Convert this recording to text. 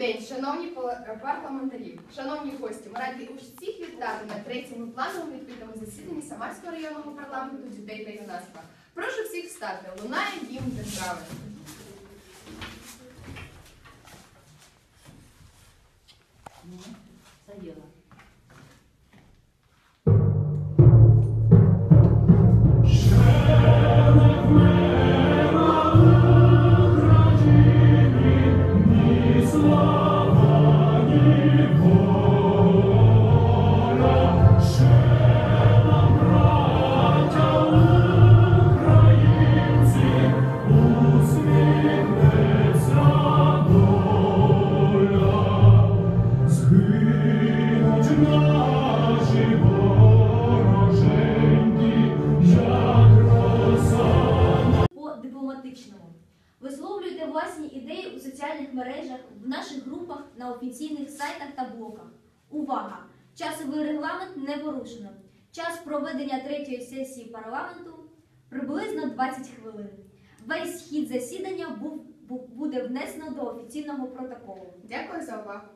день, шановні парламентарі, шановні гості. Ми раді усіх вітати на третьому плановому відкритому засіданні Самарського районного парламенту дітей та юнацтва. Прошу всіх встати. Лунає гімн держави. Ну, дипломатичному. Висловлюйте власні ідеї у соціальних мережах, в наших групах, на офіційних сайтах та блогах. Увага! Часовий регламент не порушено. Час проведення третьої сесії парламенту приблизно 20 хвилин. Весь хід засідання буде внесено до офіційного протоколу. Дякую за увагу.